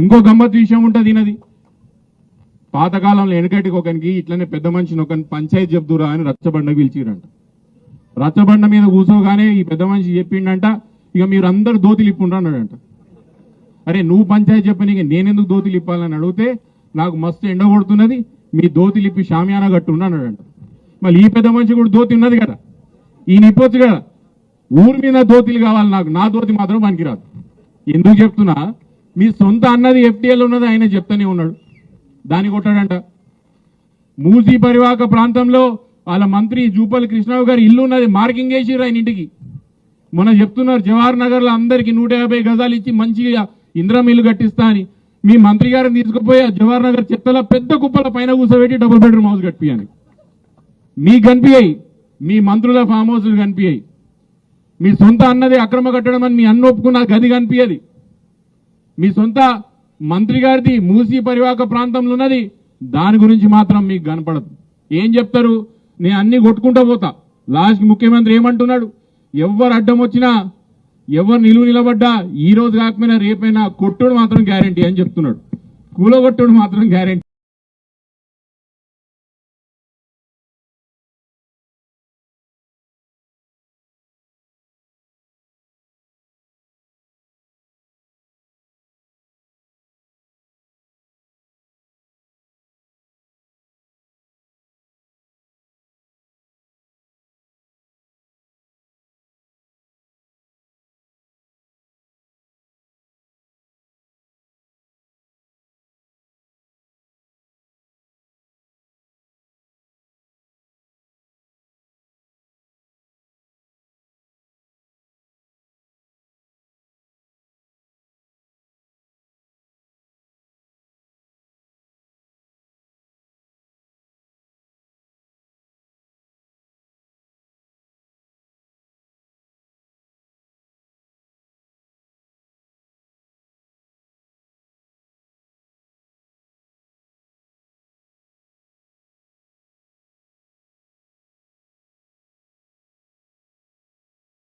ఇంకో గమ్మత్ విషయం ఉంటుంది ఈయనది. పాతకాలంలో వెనకటికి ఒకరికి ఇట్లనే పెద్ద మనిషిని ఒక పంచాయతీ చెప్తురా అని రచ్చబండ పిలిచిరంట రచ్చబండ మీద కూర్చోగానే ఈ పెద్ద మనిషి చెప్పిండంట ఇక మీరు అందరు దోతులు ఇప్పుండ్రు అన్నాడంట. అరే నువ్వు పంచాయతీ చెప్పని ఇక నేనెందుకు దోతులు ఇప్పాలని అడిగితే నాకు మస్తు ఎండ కొడుతున్నది మీ దోతిలు ఇప్పి షామియానా కట్టుండు అన్నాడంట. మళ్ళీ ఈ పెద్ద మనిషి కూడా దోతి ఉన్నది కదా. ఈయన ఇప్పొచ్చు కదా. ఊరి మీద దోతిలు కావాలి నాకు నా దోతి మాత్రం పనికిరాదు. ఎందుకు చెప్తున్నా? మీ సొంత అన్నది ఎఫ్టీఎల్ ఉన్నది ఆయన చెప్తూనే ఉన్నాడు. దాన్ని కొట్టాడంట. మూసీ పరివాహక ప్రాంతంలో వాళ్ళ మంత్రి జూపల్లి కృష్ణరావు గారి ఇల్లు ఉన్నది మార్కింగ్ వేసిర్రు ఆయన ఇంటికి. మొన్న చెప్తున్నారు జవహర్ నగర్లో అందరికీ అందరికి నూట యాభై గజాలు ఇచ్చి మంచిగా ఇంద్రం ఇల్లు కట్టిస్తా అని. మీ మంత్రి గారిని తీసుకుపోయి జవహర్ నగర్ చెత్తల పెద్ద కుప్పల పైన కూర్చోబెట్టి డబుల్ బెడ్రూమ్ హౌస్ కట్టియాని మీకు కనిపించాయి మీ మంత్రుల ఫామ్ హౌస్లు కనిపించాయి మీ సొంత అన్నది అక్రమ కట్టడం అని మీ అన్న ఒప్పుకున్న గది కనిపించదు మీ సొంత మంత్రి గారిది మూసీ పరివాహక ప్రాంతంలో ఉన్నది. దాని గురించి మాత్రం మీకు కనపడదు. ఏం చెప్తారు? నేను అన్ని కొట్టుకుంటా పోతా. లాస్ట్ ముఖ్యమంత్రి ఏమంటున్నాడు? ఎవరు అడ్డం వచ్చినా ఎవరు నిలువు నిలబడ్డా ఈ రోజు కాకపోయినా రేపైనా కొట్టుడు మాత్రం గ్యారంటీ అని చెప్తున్నాడు. కూలగొట్టుడు మాత్రం గ్యారంటీ.